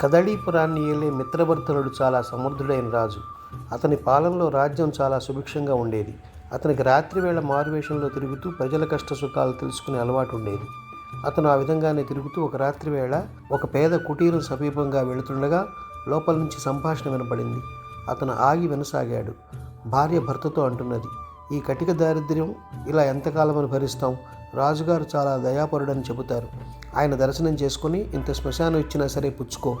కదళీపురాన్ని ఏలే మిత్రభర్తనుడు చాలా సమర్థుడైన రాజు. అతని పాలనలో రాజ్యం చాలా సుభిక్షంగా ఉండేది. అతనికి రాత్రివేళ మారువేషంలో తిరుగుతూ ప్రజల కష్ట సుఖాలు తెలుసుకునే అలవాటు ఉండేది. అతను ఆ విధంగానే తిరుగుతూ ఒక రాత్రివేళ ఒక పేద కుటీరం సమీపంగా వెళుతుండగా లోపల నుంచి సంభాషణ వినపడింది. అతను ఆగి వినసాగాడు. భార్య భర్తతో అంటున్నది ఈ కటిక దారిద్ర్యం ఇలా ఎంతకాలమని భరిస్తాం రాజుగారు చాలా దయాపరుడని చెబుతారు. ఆయన దర్శనం చేసుకుని ఇంత శ్మశానం ఇచ్చినా సరే పుచ్చుకో.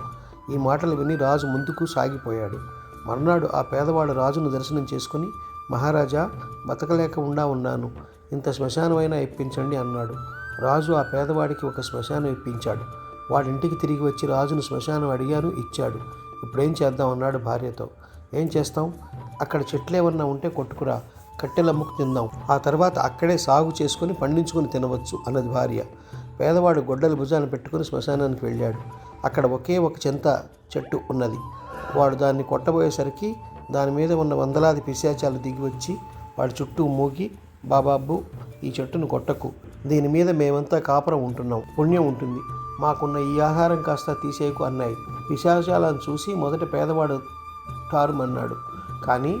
ఈ మాటలు విని రాజు ముందుకు సాగిపోయాడు. మర్నాడు ఆ పేదవాడు రాజును దర్శనం చేసుకుని మహారాజా బతకలేక ఉండా ఉన్నాను. ఇంత శ్మశానమైనా ఇప్పించండి అన్నాడు. రాజు ఆ పేదవాడికి ఒక శ్మశానం ఇప్పించాడు. వాడింటికి తిరిగి వచ్చి రాజును శ్మశానం అడిగాను ఇచ్చాడు. ఇప్పుడేం చేద్దాం అన్నాడు భార్యతో. ఏం చేస్తాం? అక్కడ చెట్లేమన్నా ఉంటే కొట్టుకురా. కట్టెలమ్ముకు తిందాం. ఆ తర్వాత అక్కడే సాగు చేసుకొని పండించుకొని తినవచ్చు అన్నది భార్య. పేదవాడు గొడ్డలు భుజాన పెట్టుకుని శ్మశానానికి వెళ్ళాడు. అక్కడ ఒకే ఒక చింత చెట్టు ఉన్నది. వాడు దాన్ని కొట్టబోయేసరికి దాని మీద ఉన్న వందలాది పిశాచాలు దిగి వచ్చి వాడి చుట్టూ మూగి బాబాబు ఈ చెట్టును కొట్టకు. దీని మీద మేమంతా కాపురం ఉంటున్నాం. పుణ్యం ఉంటుంది. మాకున్న ఈ ఆహారం కాస్త తీసేయకు అన్నాయి. పిశాచాలను చూసి మొదట పేదవాడు టారుమన్నాడు కానీ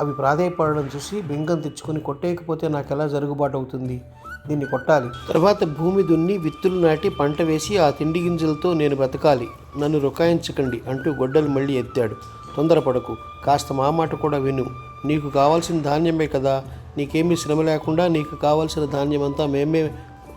అవి ప్రాధేయపడడం చూసి బింగం తెచ్చుకొని కొట్టేయకపోతే నాకు ఎలా జరుగుబాటు అవుతుంది దీన్ని కొట్టాలి. తర్వాత భూమి దున్ని విత్తులు నాటి పంట వేసి ఆ తిండి గింజలతో నేను బతకాలి. నన్ను రుకాయించకండి అంటూ గొడ్డలు మళ్ళీ ఎత్తాడు. తొందరపడకు. కాస్త మా మాట కూడా విను. నీకు కావాల్సిన ధాన్యమే కదా. నీకేమీ శ్రమ లేకుండా నీకు కావాల్సిన ధాన్యమంతా మేమే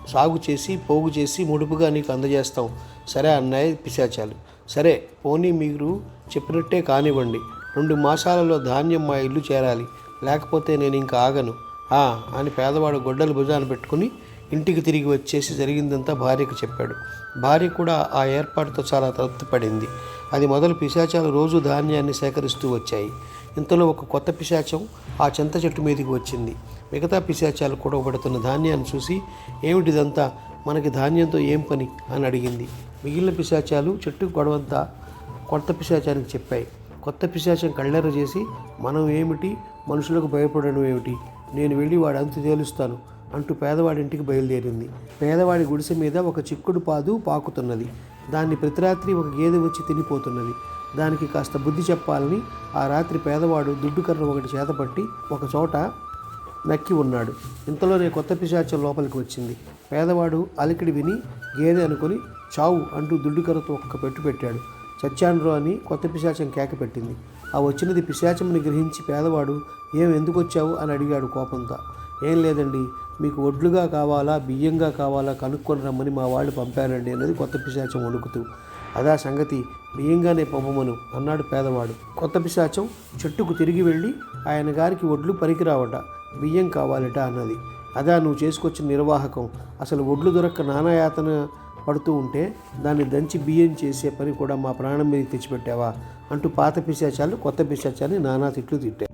సాగు చేసి పోగు చేసి ముడుపుగా నీకు అందజేస్తాం. సరే అన్నాయి పిశాచాలు. సరే పోనీ మీరు చెప్పినట్టే కానివ్వండి. రెండు మాసాలలో ధాన్యం మా ఇల్లు చేరాలి. లేకపోతే నేను ఇంకా ఆగను. "ఆ" అని పేదవాడు గొడ్డలు భుజాన పెట్టుకుని ఇంటికి తిరిగి వచ్చేసి జరిగిందంతా భార్యకు చెప్పాడు. భార్య కూడా ఆ ఏర్పాటుతో చాలా తృప్తిపడింది. అది మొదలు పిశాచాలు రోజు ధాన్యాన్ని సేకరిస్తూ వచ్చాయి. ఇంతలో ఒక కొత్త పిశాచం ఆ చింత చెట్టు మీదకి వచ్చింది. మిగతా పిశాచాలు కూడబడుతున్న ధాన్యాన్ని చూసి ఏమిటిదంతా? మనకి ధాన్యంతో ఏం పని? అని అడిగింది. మిగిలిన పిశాచాలు చెట్టు గొడవంతా కొత్త పిశాచానికి చెప్పాయి. కొత్త పిశాచం కళ్ళెర చేసి మనం ఏమిటి? మనుషులకు భయపడడం ఏమిటి? నేను వెళ్ళి వాడు అంతు తేలుస్తాను అంటూ పేదవాడి ఇంటికి బయలుదేరింది. పేదవాడి గుడిసె మీద ఒక చిక్కుడు పాదు పాకుతున్నది. దాన్ని ప్రతి రాత్రి ఒక గేదె వచ్చి తినిపోతున్నది. దానికి కాస్త బుద్ధి చెప్పాలని ఆ రాత్రి పేదవాడు దుడ్డు కర్ర ఒకటి చేతపట్టి ఒక చోట నక్కి ఉన్నాడు. ఇంతలోనే కొత్త పిశాచం లోపలికి వచ్చింది. పేదవాడు అలికిడి విని గేదె అనుకొని చావు అంటూ దుడ్డు కర్రతో ఒక్క పెట్టు పెట్టాడు. చచ్చాన్రో అని కొత్త పిశాచం కేక పెట్టింది. ఆ వచ్చినది పిశాచంని గ్రహించి పేదవాడు ఏం ఎందుకు వచ్చావు అని అడిగాడు కోపంతో. ఏం లేదండి మీకు ఒడ్లుగా కావాలా బియ్యంగా కావాలా కనుక్కొని రమ్మని మా వాళ్ళు పంపారండి అన్నది కొత్త పిశాచం వణుకుతూ. అదా సంగతి బియ్యంగానే పంపమను అన్నాడు పేదవాడు. కొత్త పిశాచం చెట్టుకు తిరిగి వెళ్ళి ఆయన గారికి ఒడ్లు పనికిరావట బియ్యం కావాలట అన్నది. అదా నువ్వు చేసుకొచ్చిన నిర్వాహకం అసలు ఒడ్లు దొరక్క నానాయాతన పడుతూ ఉంటే దాన్ని దంచి బియ్యం చేసే పని కూడా మా ప్రాణం మీద తెచ్చిపెట్టావా? అంటూ పాత పిశాచాలు కొత్త పిశాచాన్ని నానా తిట్లు తిట్టారు